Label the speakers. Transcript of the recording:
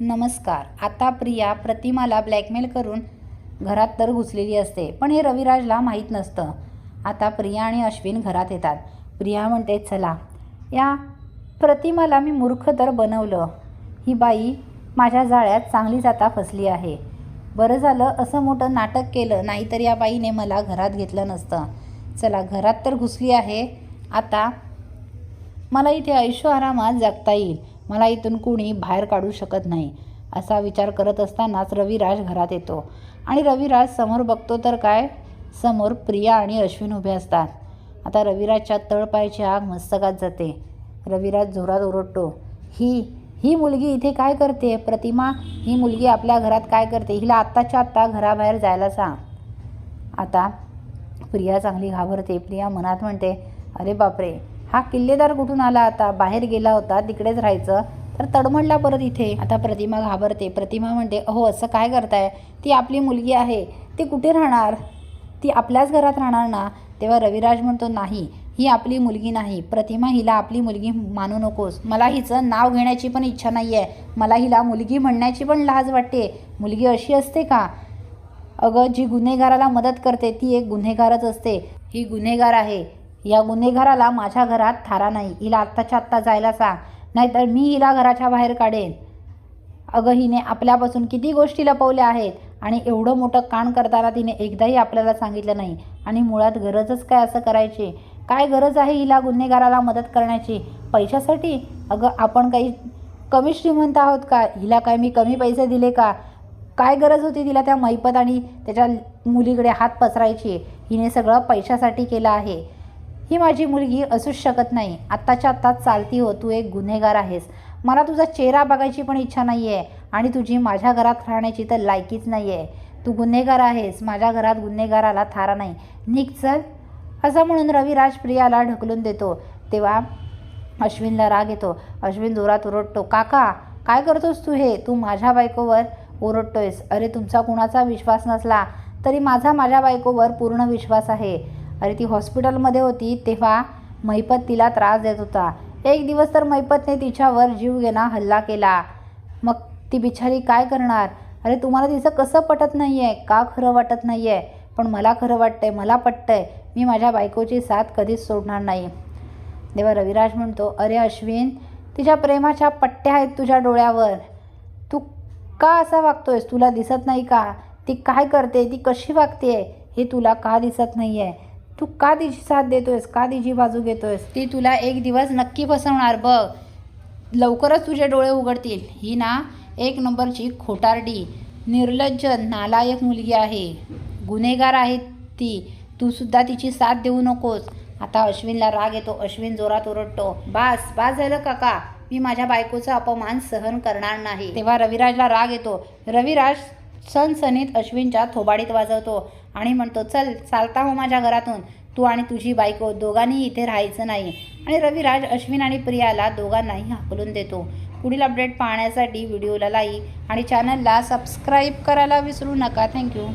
Speaker 1: नमस्कार. आता प्रिया प्रतिमाला ब्लॅकमेल करून घरात तर घुसलेली असते पण हे रविराजला माहीत नसतं. आता प्रिया आणि अश्विन घरात येतात. प्रिया म्हणते चला. या प्रतिमाला मी मूर्ख तर बनवलं. ही बाई माझ्या जाळ्यात चांगलीच आता फसली आहे. बरं झालं असं मोठं नाटक केलं नाहीतर या बाईने मला घरात घेतलं नसतं. चला घरात तर घुसली आहे. आता मला इथे ऐशो आरामात जगता येईल. मला इथून कुणी बाहेर काढू शकत नाही असा विचार करत असतानाच रविराज घरात येतो. आणि रविराज समोर बघतो तर काय? समोर प्रिया आणि अश्विन उभे असतात. आता रविराजच्या तळपायची आग मस्तकात जाते. रविराज जोरात ओरडतो ही ही मुलगी इथे काय करते? प्रतिमा ही मुलगी आपल्या घरात काय करते? हिला आत्ताच्या आत्ता घराबाहेर जायला सांग. आता प्रिया चांगली घाबरते. प्रिया मनात म्हणते अरे बापरे हा किल्लेदार कुठून आला? आता बाहेर गेला होता तिकडेच राहायचं. तर तडमडला परत इथे. आता प्रतिमा घाबरते. प्रतिमा म्हणते अहो असं काय करताय? ती आपली मुलगी आहे. ती कुठे राहणार? ती आपल्याच घरात राहणार ना? तेव्हा रविराज म्हणतो नाही ही आपली मुलगी नाही. प्रतिमा हिला आपली मुलगी मानू नकोस. मला हिचं नाव घेण्याची पण इच्छा नाही आहे मला हिला मुलगी म्हणण्याची पण लाज वाटते. मुलगी अशी असते का? अगं जी गुन्हेगाराला मदत करते ती एक गुन्हेगारच असते. ही गुन्हेगार आहे. या गुन्हेगाराला माझ्या घरात थारा नाही. हिला आत्ताच्या आत्ता जायला सांग. नाहीतर मी हिला घराच्या बाहेर काढेन. अगं हिने आपल्यापासून किती गोष्टी लपवल्या आहेत आणि एवढं मोठं काण करताना तिने एकदाही आपल्याला सांगितलं नाही. आणि मुळात गरजच काय असं करायची? काय गरज आहे हिला गुन्हेगाराला मदत करण्याची? पैशासाठी? अगं आपण काही कमी श्रीमंत आहोत का? हिला काय मी कमी पैसे दिले का? काय गरज होती तिला त्या मैपत आणि त्याच्या मुलीकडे हात पसरायची? हिने सगळं पैशासाठी केलं आहे. ही माझी मुलगी असूच शकत नाही. आत्ताच्या आत्ताच चालती हो तू एक गुन्हेगार आहेस. मला तुझा चेहरा बघायची पण इच्छा नाही आहे आणि तुझी माझ्या घरात राहण्याची तर लायकीच नाही आहे तू गुन्हेगार आहेस. माझ्या घरात गुन्हेगाराला थारा नाही. निघ चल. असं म्हणून रविराज प्रियाला ढकलून देतो. तेव्हा अश्विनला राग येतो. अश्विन जोरात ओरडतो काका काय करतोस तू हे? तू माझ्या बायकोवर ओरडतोयस. अरे तुमचा कुणाचा विश्वास नसला तरी माझा माझ्या बायकोवर पूर्ण विश्वास आहे. अरे ती हॉस्पिटलमध्ये होती तेव्हा मैपत तिला त्रास देत होता. एक दिवस तर मैपतने तिच्यावर जीवघेणा हल्ला केला. मग ती बिचारी काय करणार? अरे तुम्हाला तिचं कसं पटत नाही आहे का खरं वाटत नाही आहे पण मला खरं वाटतंय मला पटतंय. मी माझ्या बायकोची साथ कधीच सोडणार नाही. तेव्हा रविराज म्हणतो अरे अश्विन तिच्या प्रेमाच्या पट्ट्या आहेत तुझ्या डोळ्यावर. तू का असा वागतोयस? तुला दिसत नाही का? ती काय करते? ती कशी वागते? हे तुला का दिसत नाही आहे तू का तिची साथ देतोयस का तिची बाजू घेतोयस ती तुला एक दिवस नक्की फसवणार बघ. लवकरच तुझे डोळे उघडतील. ही ना एक नंबरची खोटारडी निर्लज्ज नालायक मुलगी आहे. गुन्हेगार आहे ती. तू सुद्धा तिची साथ देऊ नकोस. आता अश्विनला राग येतो अश्विन जोरात ओरडतो बास बास झालं काका? मी माझ्या बायकोचा अपमान सहन करणार नाही. तेव्हा रविराजला राग येतो. रविराज सणसणीत अश्विनच्या थोबाडीत वाजवतो. आणि म्हणतो चल चालता हो माझ्या घरातून. तू आणि तुझी बायको दोघांनी इथे राहायचं नाही. आणि रविराज अश्विन आणि प्रियाला दोघांनाही हाकलून देतो. पुढील अपडेट पाहण्यासाठी व्हिडिओला लाईक आणि चॅनलला सबस्क्राईब करायला विसरू नका. थँक्यू